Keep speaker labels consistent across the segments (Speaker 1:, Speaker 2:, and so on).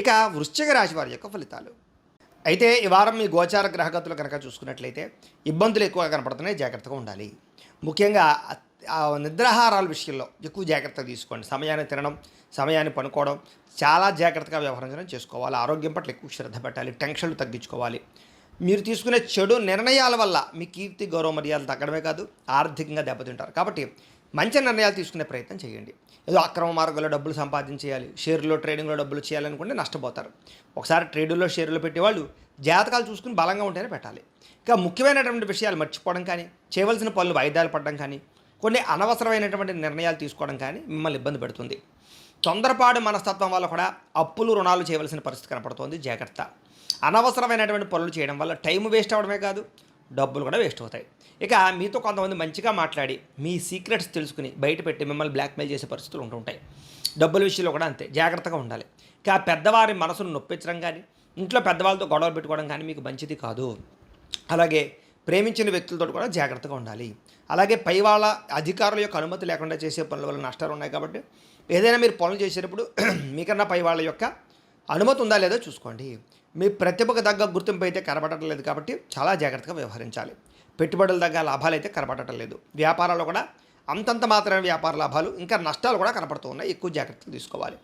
Speaker 1: ఇక వృశ్చిక రాశి వారి యొక్క ఫలితాలు. అయితే ఈ వారం మీ గోచార గ్రహగతులు కనుక చూసుకున్నట్లయితే ఇబ్బందులు ఎక్కువగా కనపడుతున్నాయి జాగ్రత్తగా ఉండాలి. ముఖ్యంగా నిద్రాహారాల విషయంలో ఎక్కువ జాగ్రత్త తీసుకోండి. సమయాన్ని తినడం సమయాన్ని పనుకోవడం చాలా జాగ్రత్తగా వ్యవహరించడం చేసుకోవాలి. ఆరోగ్యం పట్ల ఎక్కువ శ్రద్ధ పెట్టాలి టెన్షన్లు తగ్గించుకోవాలి. మీరు తీసుకునే చెడు నిర్ణయాల వల్ల మీ కీర్తి గౌరవ మర్యాదలు తగ్గడమే కాదు ఆర్థికంగా దెబ్బతింటారు. కాబట్టి మంచి నిర్ణయాలు తీసుకునే ప్రయత్నం చేయండి. ఏదో అక్రమ మార్గంలో డబ్బులు సంపాదించేయాలి షేర్లో ట్రేడింగ్లో డబ్బులు చేయాలనుకుంటే నష్టపోతారు. ఒకసారి ట్రేడుల్లో షేర్లు పెట్టేవాళ్ళు జాతకాలు చూసుకుని బలంగా ఉంటేనే పెట్టాలి. ఇంకా ముఖ్యమైనటువంటి విషయాలు మర్చిపోవడం కానీ చేయవలసిన పనులు వాయిదాలు పడడం కానీ కొన్ని అనవసరమైనటువంటి నిర్ణయాలు తీసుకోవడం కానీ మిమ్మల్ని ఇబ్బంది పెడుతుంది. తొందరపాటు మనస్తత్వం వల్ల కూడా అప్పులు రుణాలు చేయవలసిన పరిస్థితి కనపడుతోంది. జాగ్రత్త. అనవసరమైనటువంటి పనులు చేయడం వల్ల టైం వేస్ట్ అవ్వడమే కాదు డబ్బులు కూడా వేస్ట్ అవుతాయి. ఇక మీతో కొంతమంది మంచిగా మాట్లాడి మీ సీక్రెట్స్ తెలుసుకుని బయట పెట్టి మిమ్మల్ని బ్లాక్మెయిల్ చేసే పరిస్థితులు ఉంటుంటాయి డబ్బుల విషయంలో కూడా అంతే జాగ్రత్తగా ఉండాలి. ఇక పెద్దవారి మనసును నొప్పించడం కానీ ఇంట్లో పెద్దవాళ్ళతో గొడవలు పెట్టుకోవడం కానీ మీకు మంచిది కాదు. అలాగే ప్రేమించిన వ్యక్తులతో కూడా జాగ్రత్తగా ఉండాలి. అలాగే పై వాళ్ళ అధికారుల యొక్క అనుమతి లేకుండా చేసే పనుల వల్ల నష్టాలు ఉన్నాయి కాబట్టి ఏదైనా మీరు పనులు చేసేటప్పుడు మీకన్నా పై వాళ్ళ యొక్క అనుమతి ఉందా లేదో చూసుకోండి. మీ ప్రతిభకు తగ్గ గుర్తింపు అయితే కనబడటం లేదు కాబట్టి చాలా జాగ్రత్తగా వ్యవహరించాలి. పెట్టుబడుల తగ్గ లాభాలు అయితే కనబడటం లేదు వ్యాపారాలు కూడా అంతంత మాత్రమే వ్యాపార లాభాలు ఇంకా నష్టాలు కూడా కనపడుతూ ఉన్నాయి. ఎక్కువ జాగ్రత్తలు తీసుకోవాలి.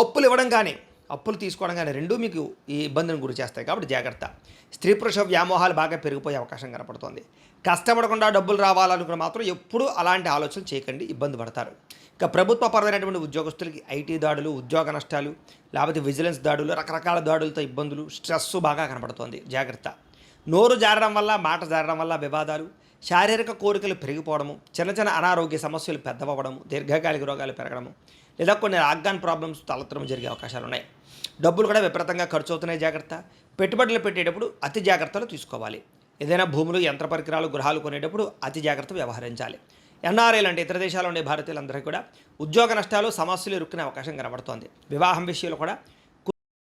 Speaker 1: అప్పులు ఇవ్వడం కానీ అప్పులు తీసుకోవడం కానీ రెండూ మీకు ఈ ఇబ్బందిని గురి చేస్తాయి కాబట్టి జాగ్రత్త. స్త్రీ పురుష వ్యామోహాలు బాగా పెరిగిపోయే అవకాశం కనపడుతుంది. కష్టపడకుండా డబ్బులు రావాలనుకున్న మాత్రం ఎప్పుడూ అలాంటి ఆలోచనలు చేయకండి ఇబ్బంది పడతారు. ఇక ప్రభుత్వ పరమైనటువంటి ఉద్యోగస్తులకి ఐటీ దాడులు ఉద్యోగ నష్టాలు లేకపోతే విజిలెన్స్ దాడులు రకరకాల దాడులతో ఇబ్బందులు స్ట్రెస్ బాగా కనపడుతోంది. జాగ్రత్త. నోరు జారడం వల్ల మాట జారడం వల్ల వివాదాలు శారీరక కోరికలు పెరిగిపోవడము చిన్న చిన్న అనారోగ్య సమస్యలు పెద్దవడము దీర్ఘకాలిక రోగాలు పెరగడము లేదా కొన్ని ఆగ్గాన్ ప్రాబ్లమ్స్ తలెత్తడం జరిగే అవకాశాలు ఉన్నాయి. డబ్బులు కూడా విపరీతంగా ఖర్చు అవుతున్నాయి జాగ్రత్త. పెట్టుబడులు పెట్టేటప్పుడు అతి జాగ్రత్తలు తీసుకోవాలి. ఏదైనా భూములు యంత్ర పరికరాలు గృహాలు కొనేటప్పుడు అతి జాగ్రత్త వ్యవహరించాలి. ఎన్ఆర్ఐ లాంటి ఇతర దేశాల్లో ఉండే భారతీయులందరికీ కూడా ఉద్యోగ నష్టాలు సమస్యలు ఇరుక్కునే అవకాశం కనబడుతోంది. వివాహం విషయంలో కూడా